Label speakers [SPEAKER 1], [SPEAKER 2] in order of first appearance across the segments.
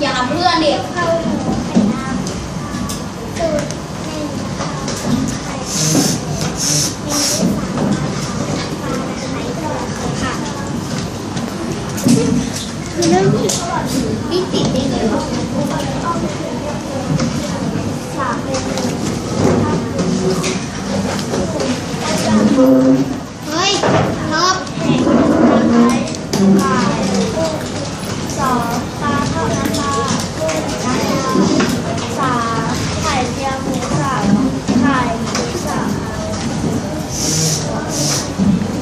[SPEAKER 1] อย่าทำเพื่อนดิ
[SPEAKER 2] ข้าวหมูไข่ดาวสูตรหนึ่งข้าวสองไข่เมนูสามปลาตะไคร้ค่ะ
[SPEAKER 1] คือเรื่องที่ไม่ติดได้เลยวะ
[SPEAKER 2] สามเมนู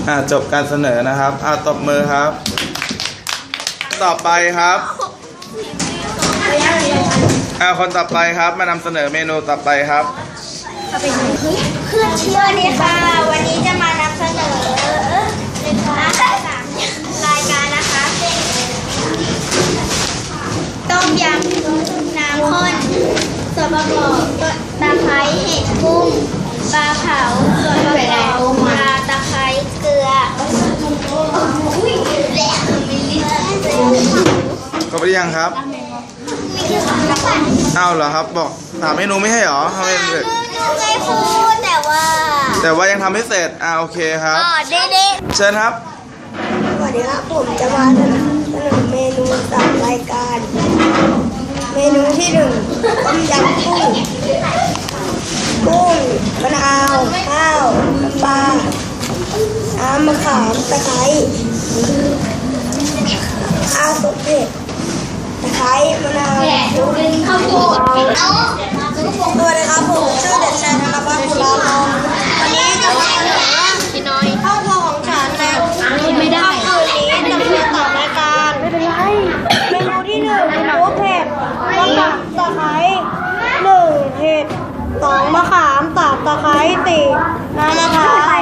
[SPEAKER 2] อ่าจบ
[SPEAKER 3] การเสนอนะครับอ่าตบมือครับ ต่อไปครับอ่าคนต่อไปครับ มานำเสนอเมนูต่อไปครับ
[SPEAKER 2] เพื่อนเชื่อดีค่ะ วันนี้จะมานำเสนออาหารสามรายการนะคะต้มยำน้ำข้นส่วนประกอบตะไคร้เห็ดกุ้งปลาเผาส่วนประกอบปลาตะไคร้เกลืออุ้ยแหลกมีลิ้น
[SPEAKER 3] คร บหรือยังครับ
[SPEAKER 2] มีที่สองน้ำปั่น
[SPEAKER 3] อ้าวเหรอครับบอกถามเมนูไม่ให้เหรอทำไมเสร็จ
[SPEAKER 2] หนูเคยพูดแต่ว่า
[SPEAKER 3] แต่ว่ายังทำไม่เสร็จอ่าโอเคครับ
[SPEAKER 2] อ๋อเด็ด
[SPEAKER 3] เชิญครับ
[SPEAKER 4] สวัสดีครับผมจะมาเสนอเมนูสามรายการ เมนูที่หนึ่งต้มยำกุ้งกุ้งมะนาวข้าวน้ำปลาน้ำมะขามตะไคร้ข้าวสุกเผ็ด ตะไคร้มะนาว
[SPEAKER 1] เข้าวโพดเอา
[SPEAKER 4] สวัสดีครับผมชื่อเด็กชายธนพัฒน์กุลาทองวันนี้จะมาเสนอว่า
[SPEAKER 1] พี่น้อย
[SPEAKER 4] ครอบครัวของฉันนะ
[SPEAKER 1] ไม่ได้
[SPEAKER 4] คืนนี้จะมีสามรายการไม่เป็นไรเมนูที่หนึ่งหมูเผ็ดต้มยำตะไคร้หนึ่งเห็ดสองมะขามสามตะไคร้สี่น้ำมะพร้าว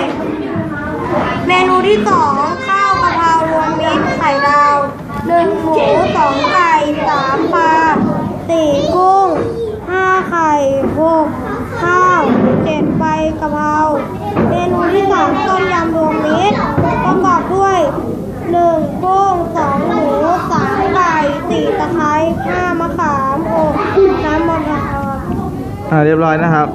[SPEAKER 4] เมนูที่สองข้าวกะเพรารวมมิตรไข่ดาวหนึ่งหมูสองไก่สามปลา สี่กุ้งห้าไข่หกข้าวเจ็ดใบกะเพราเมนูที่สามต้มยำรวมมิตรประกอบด้วยหนึ่งกุ้งสองหมูสามไก่สี่ตะไคร้ห้ามะขามหกน้ำมะพร้าว
[SPEAKER 3] อ่าเรียบร้อยนะครับ